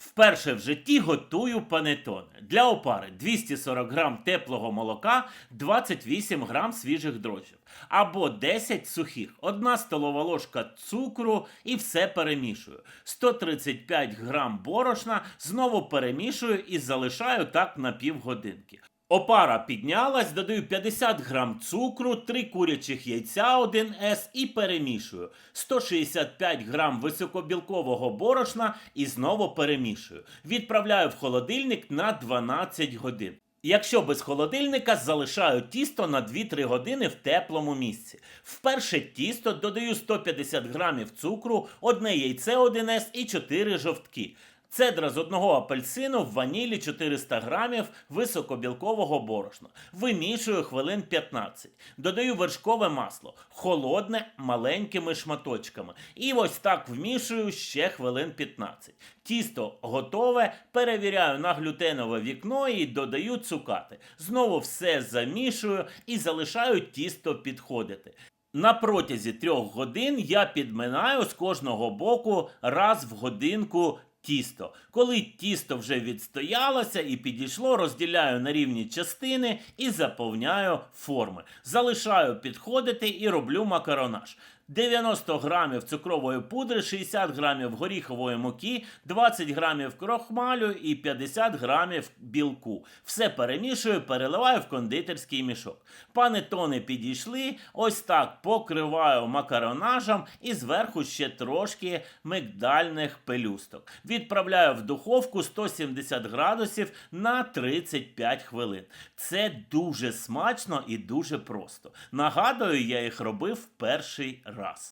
Вперше в житті готую панетоне. Для опари 240 грам теплого молока, 28 грам свіжих дрожжів. Або 10 сухих, 1 столова ложка цукру і все перемішую. 135 грам борошна знову перемішую і залишаю так на півгодинки. Опара піднялась, додаю 50 грам цукру, 3 курячих яйця 1С і перемішую. 165 грам високобілкового борошна і знову перемішую. Відправляю в холодильник на 12 годин. Якщо без холодильника, залишаю тісто на 2-3 години в теплому місці. В перше тісто додаю 150 грамів цукру, одне яйце 1С і 4 жовтки. Цедра з одного апельсину, в ванілі 400 грамів високобілкового борошна. Вимішую хвилин 15. Додаю вершкове масло, холодне маленькими шматочками. І ось так вмішую ще хвилин 15. Тісто готове, перевіряю на глютенове вікно і додаю цукати. Знову все замішую і залишаю тісто підходити. На протязі трьох годин я підминаю з кожного боку раз в годинку тісто. Коли тісто вже відстоялося і підійшло, розділяю на рівні частини і заповняю форми. Залишаю підходити і роблю макаронаж. 90 грамів цукрової пудри, 60 грамів горіхової муки, 20 грамів крохмалю і 50 грамів білку. Все перемішую, переливаю в кондитерський мішок. Панетони підійшли, ось так покриваю макаронажем і зверху ще трошки мигдальних пелюсток. Відправляю в духовку 170 градусів на 35 хвилин. Це дуже смачно і дуже просто. Нагадую, я їх робив перший раз. us.